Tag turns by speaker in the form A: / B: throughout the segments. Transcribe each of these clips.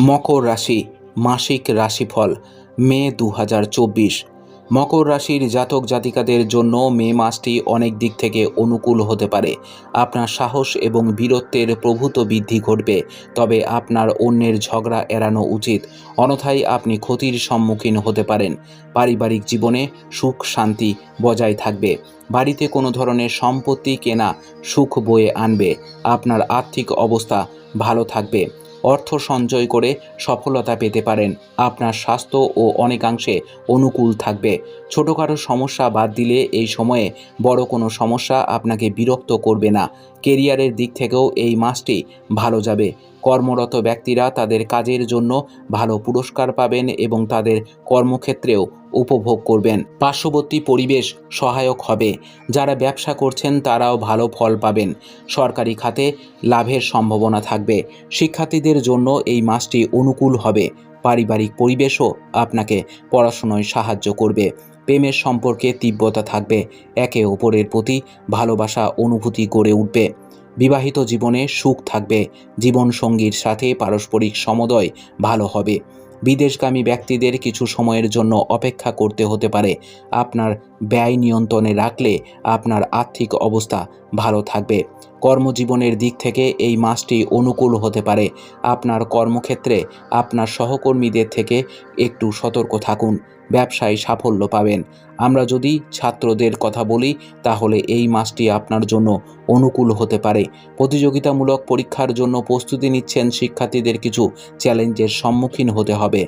A: মকর রাশি, মাসিক রাশিফল, মে দু হাজার চব্বিশ। মকর রাশির জাতক জাতিকাদের জন্য মে মাসটি অনেক দিক থেকে অনুকূল হতে পারে। আপনার সাহস এবং বীরত্বের প্রভূত বৃদ্ধি ঘটবে, তবে আপনার অন্যের ঝগড়া এড়ানো উচিত। অন্যথায় আপনি ক্ষতির সম্মুখীন হতে পারেন। পারিবারিক জীবনে সুখ শান্তি বজায় থাকবে। বাড়িতে কোনো ধরনের সম্পত্তি কেনা সুখ বয়ে আনবে। আপনার আর্থিক অবস্থা ভালো থাকবে। অর্থ সঞ্চয় করে সফলতা পেতে পারেন। আপনার স্বাস্থ্য ও অনেকাংশে অনুকূল থাকবে। ছোটোখাটো সমস্যা বাদ দিলে এই সময়ে বড় কোনো সমস্যা আপনাকে বিরক্ত করবে না। কেরিয়ারের দিক থেকেও এই মাসটি ভালো যাবে। কর্মরত ব্যক্তিরা তাদের কাজের জন্য ভালো পুরস্কার পাবেন এবং তাদের কর্মক্ষেত্রেও উপভোগ করবেন। পার্শ্ববর্তী পরিবেশ সহায়ক হবে। যারা ব্যবসা করছেন, তারাও ভালো ফল পাবেন। সরকারি খাতে লাভের সম্ভাবনা থাকবে। শিক্ষার্থীদের জন্য এই মাসটি অনুকূল হবে। পারিবারিক পরিবেশও আপনাকে পড়াশোনায় সাহায্য করবে। প্রেমের সম্পর্কে তীব্রতা থাকবে। একে অপরের প্রতি ভালোবাসা, অনুভূতি গড়ে উঠবে। বিবাহিত জীবনে সুখ থাকবে। জীবনসঙ্গীর সাথে পারস্পরিক সমদয় ভালো হবে। বিদেশগামী ব্যক্তিদের কিছু সময়ের জন্য অপেক্ষা করতে হতে পারে। আপনার ব্যয় নিয়ন্ত্রণে রাখলে আপনার আর্থিক অবস্থা ভালো থাকবে। কর্মজীবনের দিক থেকে এই মাসটি অনুকূল হতে পারে। আপনার কর্মক্ষেত্রে আপনার সহকর্মীদের থেকে একটু সতর্ক থাকুন, ব্যবসায় সাফল্য পাবেন। আমরা যদি ছাত্রদের কথা বলি, তাহলে এই মাসটি আপনার জন্য অনুকূল হতে পারে। প্রতিযোগিতামূলক পরীক্ষার জন্য প্রস্তুতি নিচ্ছেন শিক্ষার্থীদের কিছু চ্যালেঞ্জের সম্মুখীন হতে হবে।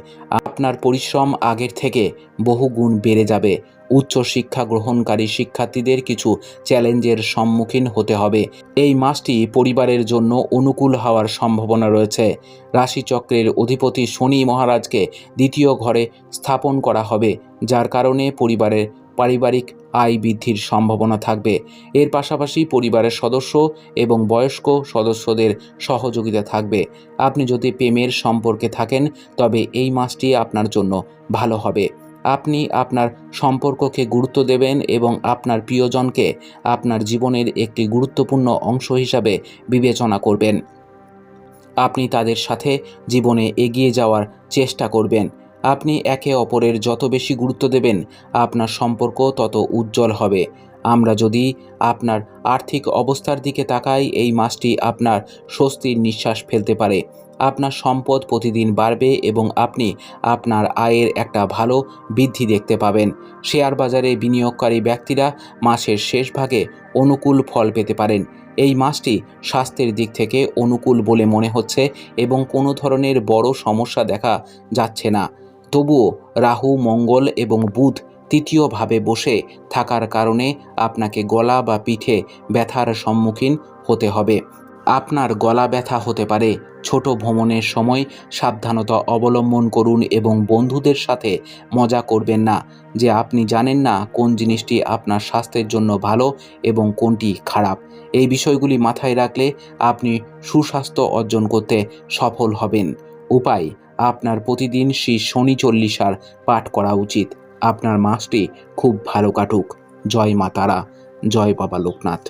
A: আপনার পরিশ্রম আগের থেকে বহু গুণ বেড়ে যাবে। উচ্চ শিক্ষা গ্রহণকারী শিক্ষার্থীদের কিছু চ্যালেঞ্জের সম্মুখীন হতে হবে। এই মাসটি পরিবারের জন্য অনুকূল হওয়ার সম্ভাবনা রয়েছে। রাশিচক্রের অধিপতি শনি মহারাজকে দ্বিতীয় ঘরে স্থাপন করা হবে, যার কারণে পরিবারের পারিবারিক আয় বৃদ্ধির সম্ভাবনা থাকবে। এর পাশাপাশি পরিবারের সদস্য এবং বয়স্ক সদস্যদের সহযোগিতা থাকবে। আপনি যদি প্রেমের সম্পর্কে থাকেন, তবে এই মাসটি আপনার জন্য ভালো হবে। আপনি আপনার সম্পর্ককে গুরুত্ব দেবেন এবং আপনার প্রিয়জনকে আপনার জীবনের একটি গুরুত্বপূর্ণ অংশ হিসাবে বিবেচনা করবেন। আপনি তাদের সাথে জীবনে এগিয়ে যাওয়ার চেষ্টা করবেন। আপনি একে অপরের যত বেশি গুরুত্ব দেবেন, আপনার সম্পর্ক তত উজ্জ্বল হবে। আমরা যদি আপনার আর্থিক অবস্থার দিকে তাকাই, এই মাসটি আপনার স্বস্তির নিঃশ্বাস ফেলতে পারে। আপনার সম্পদ প্রতিদিন বাড়বে এবং আপনি আপনার আয়ের একটা ভালো বৃদ্ধি দেখতে পাবেন। শেয়ার বাজারে বিনিয়োগকারী ব্যক্তিরা মাসের শেষ ভাগে অনুকূল ফল পেতে পারেন। এই মাসটি স্বাস্থ্যের দিক থেকে অনুকূল বলে মনে হচ্ছে এবং কোনো ধরনের বড় সমস্যা দেখা যাচ্ছে না। তবুও রাহু, মঙ্গল এবং বুধ তৃতীয়ভাবে বসে থাকার কারণে আপনাকে গলা বা পিঠে ব্যথার সম্মুখীন হতে হবে। আপনার গলা ব্যথা হতে পারে। ছোট ভ্রমণের সময় সাবধানতা অবলম্বন করুন এবং বন্ধুদের সাথে মজা করবেন না, যে আপনি জানেন না কোন জিনিসটি আপনার স্বাস্থ্যের জন্য ভালো এবং কোনটি খারাপ। এই বিষয়গুলি মাথায় রাখলে আপনি সুস্বাস্থ্য অর্জন করতে সফল হবেন। উপায়, আপনার প্রতিদিন শ্রী শনি চল্লিশার পাঠ করা উচিত। আপনার মাসটি খুব ভালো কাটুক। জয় মা তারা জয় বাবা লোকনাথ।